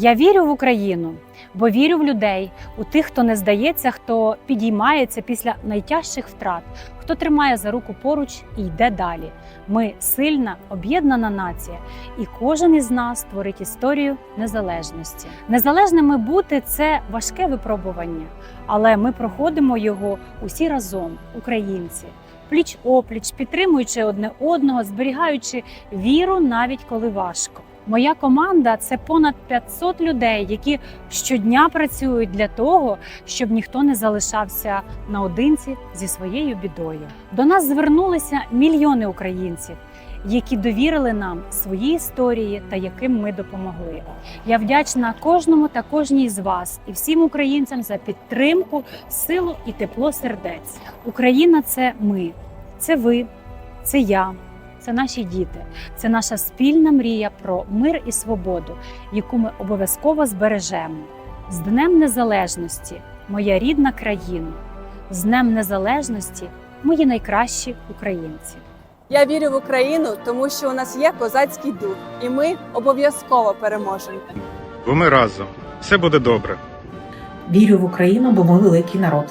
Я вірю в Україну, бо вірю в людей, у тих, хто не здається, хто підіймається після найтяжчих втрат, хто тримає за руку поруч і йде далі. Ми сильна, об'єднана нація, і кожен із нас творить історію незалежності. Незалежними бути це важке випробування, але ми проходимо його усі разом, українці. Пліч опліч, підтримуючи одне одного, зберігаючи віру навіть коли важко. Моя команда це понад 500 людей, які щодня працюють для того, щоб ніхто не залишався наодинці зі своєю бідою. До нас звернулися мільйони українців, які довірили нам свої історії та яким ми допомогли. Я вдячна кожному та кожній з вас і всім українцям за підтримку, силу і тепло сердець. Україна це ми, це ви, це я. Це наші діти, це наша спільна мрія про мир і свободу, яку ми обов'язково збережемо. З Днем Незалежності, моя рідна країна, з Днем Незалежності, мої найкращі українці. Я вірю в Україну, тому що у нас є козацький дух, і ми обов'язково переможемо. Бо ми разом. Все буде добре. Вірю в Україну, бо ми великий народ.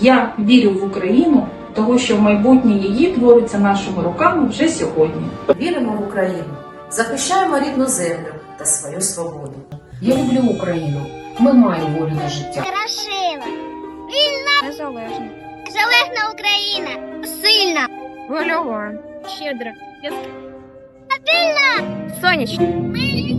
Я вірю в Україну, того що в майбутнє її твориться нашими руками вже сьогодні. Віримо в Україну, захищаємо рідну землю та свою свободу. Я люблю Україну. Ми маємо волю до життя. Красива, вільна, незалежна, незалежна Україна, сильна, вольова, щедра, стабільна, сонячна. Ми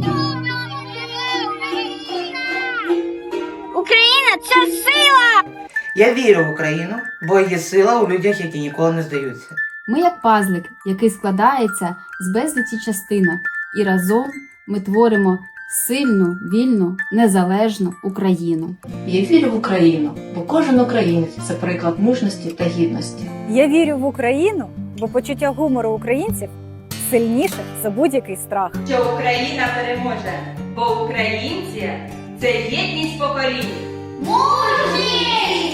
Я вірю в Україну, бо є сила у людях, які ніколи не здаються. Ми як пазлик, який складається з безлічі частинок, і разом ми творимо сильну, вільну, незалежну Україну. Я вірю в Україну, бо кожен українець це приклад мужності та гідності. Я вірю в Україну, бо почуття гумору українців сильніше за будь-який страх. що Україна переможе, бо українці це єдність поколінь. Мужні!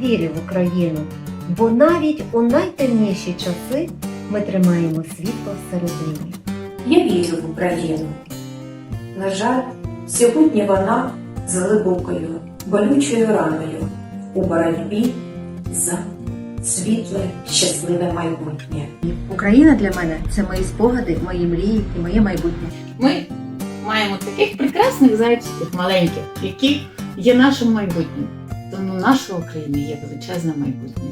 Вірю в Україну, бо навіть у найтемніші часи ми тримаємо світло всередині. Я вірю в Україну. На жаль, сьогодні вона з глибокою, болючою раною у боротьбі за світле, щасливе майбутнє. Україна для мене це мої спогади, мої мрії і моє майбутнє. Ми маємо таких прекрасних зайчиків маленьких, які є нашим майбутнім. Тому наша Україна є величезне майбутнє.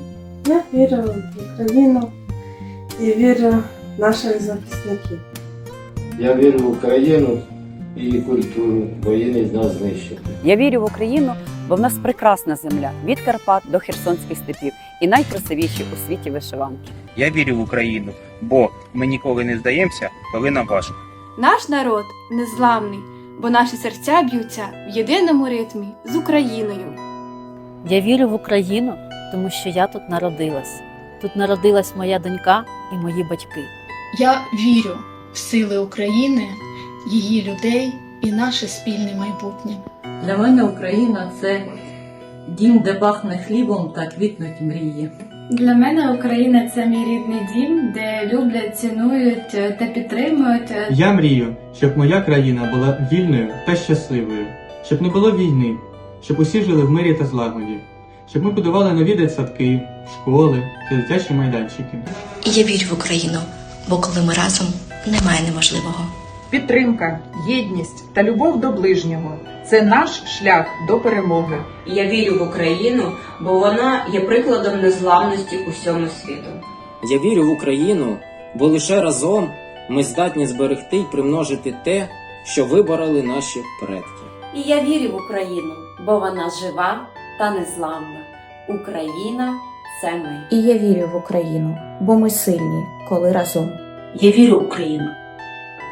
Я вірю в Україну і вірю в наших захисників. Я вірю в Україну і культуру, бо її не зна знищити. Я вірю в Україну, бо в нас прекрасна земля від Карпат до Херсонських степів і найкрасивіші у світі вишиванки. Я вірю в Україну, бо ми ніколи не здаємося, коли нам важко. Наш народ незламний, бо наші серця б'ються в єдиному ритмі з Україною. Я вірю в Україну, тому що я тут народилась. Тут народилась моя донька і мої батьки. Я вірю в сили України, її людей і наше спільне майбутнє. Для мене Україна це дім, де пахне хлібом та квітнуть мрії. Для мене Україна це мій рідний дім, де люблять, цінують та підтримують. Я мрію, щоб моя країна була вільною та щасливою, щоб не було війни, щоб усі жили в мирі та злагоді, щоб ми будували нові дитсадки, школи та дитячі майданчики. Я вірю в Україну, бо коли ми разом, немає неможливого. Підтримка, єдність та любов до ближнього це наш шлях до перемоги. Я вірю в Україну, бо вона є прикладом незламності усьому світу. Я вірю в Україну, бо лише разом ми здатні зберегти й примножити те, що вибороли наші предки. І я вірю в Україну, бо вона жива та незламна. Україна це ми. І я вірю в Україну, бо ми сильні, коли разом. Я вірю в Україну,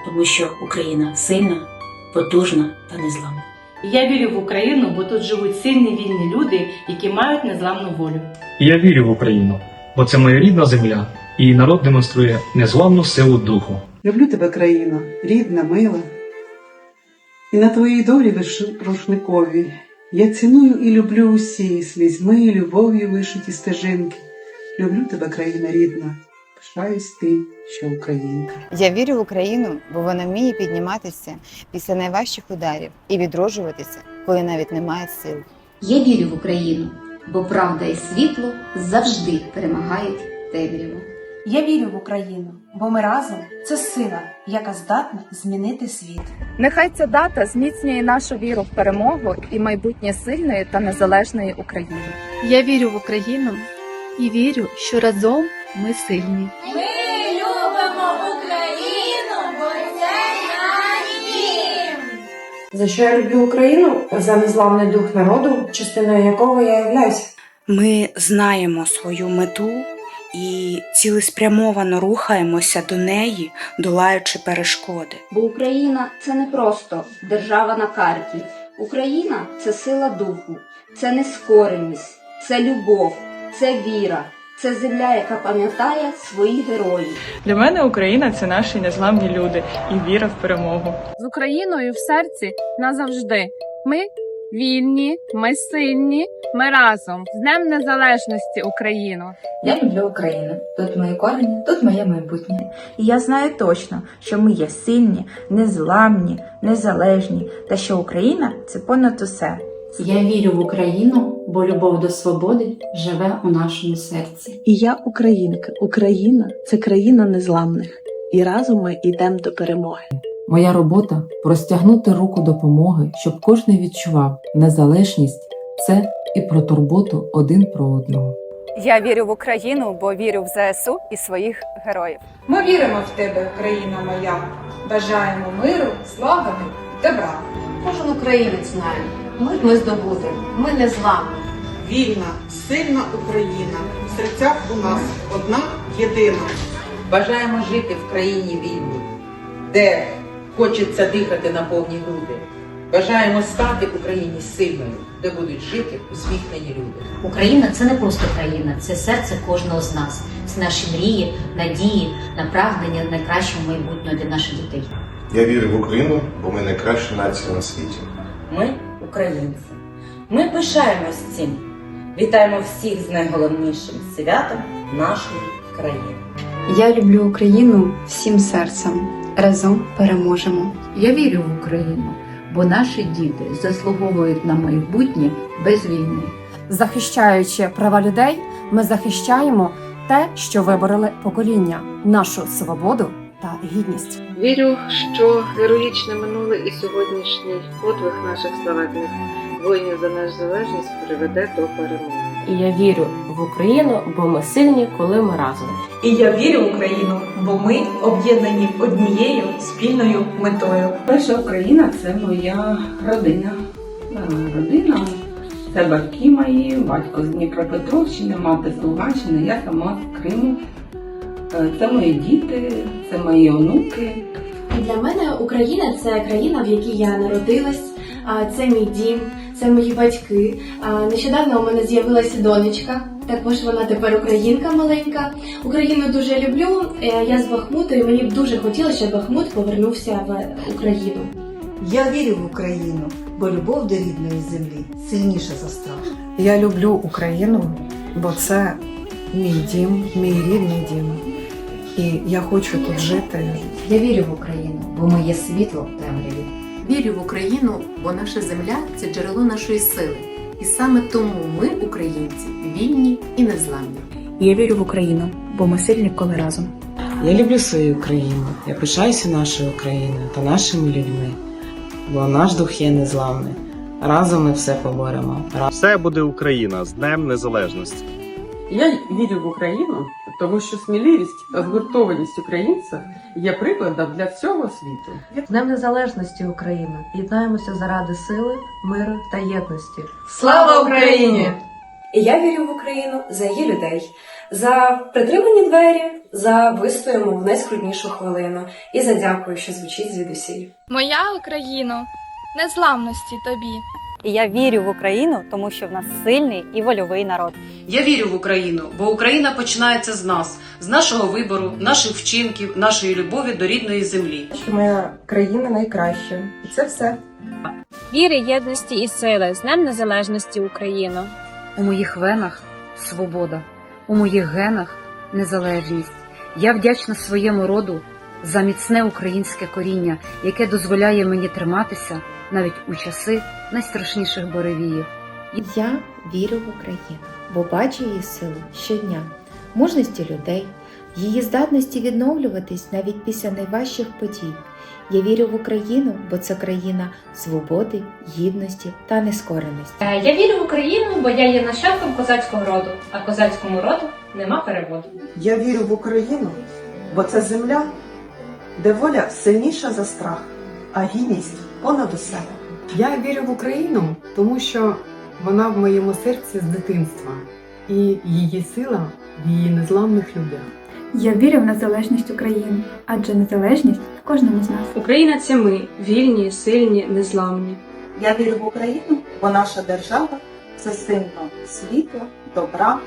тому що Україна сильна, потужна та незламна. Я вірю в Україну, бо тут живуть сильні вільні люди, які мають незламну волю. Я вірю в Україну, бо це моя рідна земля, і її народ демонструє незламну силу духу. Люблю тебе, країна, рідна, мила. І на твоїй долі виш- рушникові я ціную і люблю усі слізьми і любов'ю вишиті стежинки. Люблю тебе, країна рідна, пишаюсь тим, що українка. Я вірю в Україну, бо вона вміє підніматися після найважчих ударів і відроджуватися, коли навіть немає сил. Я вірю в Україну, бо правда і світло завжди перемагають темряву. Я вірю в Україну, бо ми разом це сила, яка здатна змінити світ. Нехай ця дата зміцнює нашу віру в перемогу і майбутнє сильної та незалежної України. Я вірю в Україну і вірю, що разом ми сильні. Ми любимо Україну, бо це наш дім. За що я люблю Україну? За незламний дух народу, частиною якого я являюся. Ми знаємо свою мету і цілеспрямовано рухаємося до неї, долаючи перешкоди. Бо Україна це не просто держава на карті. Україна це сила духу, це нескореність, це любов, це віра, це земля, яка пам'ятає своїх героїв. Для мене Україна це наші незламні люди і віра в перемогу. З Україною в серці назавжди. Ми вільні, ми сильні, ми разом. З Днем Незалежності Україну! Я люблю Україну. Тут мої корені, тут моє майбутнє. І я знаю точно, що ми є сильні, незламні, незалежні, та що Україна це понад усе. Я вірю в Україну, бо любов до свободи живе у нашому серці. І я українка. Україна це країна незламних. І разом ми йдемо до перемоги. Моя робота простягнути руку допомоги, щоб кожен відчував незалежність це і про турботу один про одного. Я вірю в Україну, бо вірю в ЗСУ і своїх героїв. Ми віримо в тебе, Україна моя. Бажаємо миру, злагоди, добра. Кожен українець знає, ми, ми здобудемо, ми не зламні. Вільна, сильна Україна. В серцях у нас одна єдина. Бажаємо жити в країні вільній, де хочеться дихати на повні груди. Бажаємо стати Україні сильною, де будуть жити усміхнені люди. Україна це не просто країна, це серце кожного з нас. Це наші мрії, надії направнення найкращого майбутнього для наших дітей. Я вірю в Україну, бо ми найкраща нація на світі. Ми українці. Ми пишаємось цим. Вітаємо всіх з найголовнішим святом нашої країни. Я люблю Україну всім серцем. Разом переможемо. Я вірю в Україну, бо наші діти заслуговують на майбутнє без війни. Захищаючи права людей, ми захищаємо те, що вибороли покоління, нашу свободу та гідність. Вірю, що героїчне минуле і сьогоднішній подвиг наших славетних воїнів за нашу залежність приведе до перемоги. І я вірю в Україну, бо ми сильні, коли ми разом. І я вірю в Україну, бо ми об'єднані однією спільною метою. Перша Україна це моя родина. Родина це батьки мої, батько з Дніпропетровщини, мати з Луганщини, я сама з Криму. Це мої діти, це мої онуки. Для мене Україна це країна, в якій я народилась. Це мій дім, це мої батьки. Нещодавно у мене з'явилася донечка. Також вона тепер українка маленька. Україну дуже люблю. Е, Я з Бахмуту, і мені б дуже хотілося, щоб Бахмут повернувся в Україну. Я вірю в Україну, бо любов до рідної землі сильніша за страх. Я люблю Україну, бо це мій дім, мій рідний дім. І я хочу тут жити. Я вірю в Україну, бо ми є світло в темряві. Вірю в Україну, бо наша земля це джерело нашої сили. І саме тому ми, українці, вільні і незламні. Я вірю в Україну, бо ми сильні, коли разом. Я люблю свою Україну. Я пишаюся нашою Україною та нашими людьми. Бо наш дух є незламний. Разом ми все поборемо. Все буде Україна з Днем Незалежності. Я вірю в Україну, тому що сміливість та згуртованість українця є прикладом для всього світу. З Днем Незалежності України єднаємося заради сили, миру та єдності. Слава Україні! І я вірю в Україну за її людей, за притримані двері, за вистоїмо в найскрутнішу хвилину і за дякую, що звучить звідусіль. Моя Україно, незламності тобі. І я вірю в Україну, тому що в нас сильний і вольовий народ. Я вірю в Україну, бо Україна починається з нас, з нашого вибору, наших вчинків, нашої любові до рідної землі. Що моя країна найкраща. І це все. Віри, єдності і сили з Днем Незалежності України. У моїх венах свобода, у моїх генах незалежність. Я вдячна своєму роду за міцне українське коріння, яке дозволяє мені триматися навіть у часи найстрашніших буревіїв. Я вірю в Україну, бо бачу її силу щодня, мужності людей, її здатності відновлюватись навіть після найважчих подій. Я вірю в Україну, бо це країна свободи, гідності та нескореності. Е, Я вірю в Україну, бо я є нащадком козацького роду, а козацькому роду нема переводу. Я вірю в Україну, бо це земля, де воля сильніша за страх, а гідність понад усе. Я вірю в Україну, тому що вона в моєму серці з дитинства, і її сила в її незламних людях. Я вірю в незалежність України, адже незалежність в кожному з нас. Україна це ми, вільні, сильні, незламні. Я вірю в Україну, бо наша держава це символ світла, добра,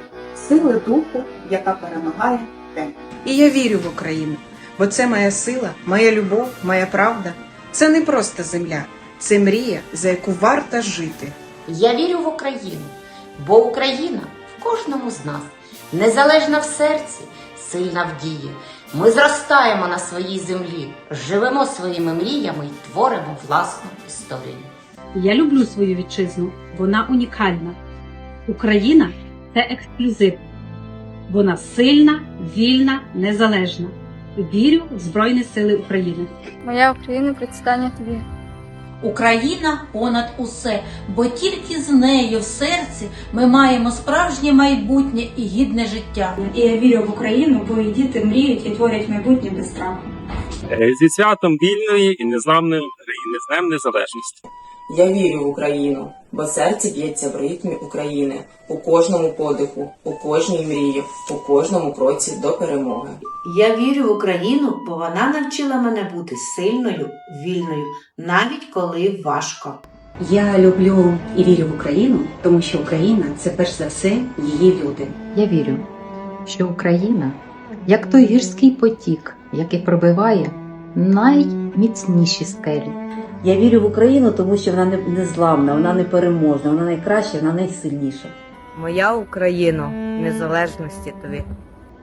сили духу, яка перемагає темряву. І я вірю в Україну, бо це моя сила, моя любов, моя правда. Це не просто земля, це мрія, за яку варто жити. Я вірю в Україну, бо Україна в кожному з нас, незалежна в серці, сильна в дії. Ми зростаємо на своїй землі, живемо своїми мріями і творимо власну історію. Я люблю свою вітчизну, вона унікальна. Україна це ексклюзив. Вона сильна, вільна, незалежна. Вірю в Збройні Сили України. Моя Україна предстане тобі. Україна понад усе, бо тільки з нею в серці ми маємо справжнє майбутнє і гідне життя. І я вірю в Україну, бо її діти мріють і творять майбутнє без страху. Зі святом вільної і незламної України з Днем Незалежності. Я вірю в Україну, бо серце б'ється в ритмі України у кожному подиху, у кожній мрії, у кожному кроці до перемоги. Я вірю в Україну, бо вона навчила мене бути сильною, вільною, навіть коли важко. Я люблю і вірю в Україну, тому що Україна це перш за все її люди. Я вірю, що Україна, як той гірський потік, який пробиває найміцніші скелі. Я вірю в Україну, тому що вона не- незламна, вона непереможна, вона найкраща, вона найсильніша. Моя Україно, незалежності тобі.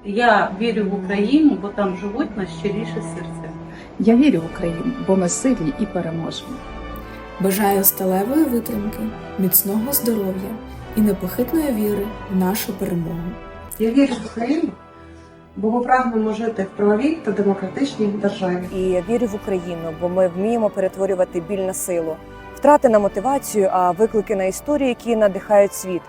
Я вірю в Україну, бо там живуть найщиріші серця. Я вірю в Україну, бо ми сильні і переможемо. Бажаю сталевої витримки, міцного здоров'я і непохитної віри в нашу перемогу. Я вірю в Україну, бо ми прагнемо жити в правовій та демократичній державі. І я вірю в Україну, бо ми вміємо перетворювати біль на силу, втрати на мотивацію, а виклики на історії, які надихають світ.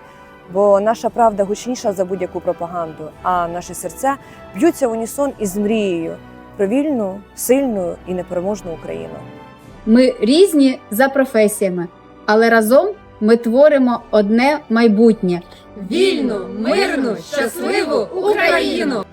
Бо наша правда гучніша за будь-яку пропаганду, а наші серця б'ються в унісон із мрією про вільну, сильну і непереможну Україну. Ми різні за професіями, але разом ми творимо одне майбутнє. Вільну, мирну, щасливу Україну!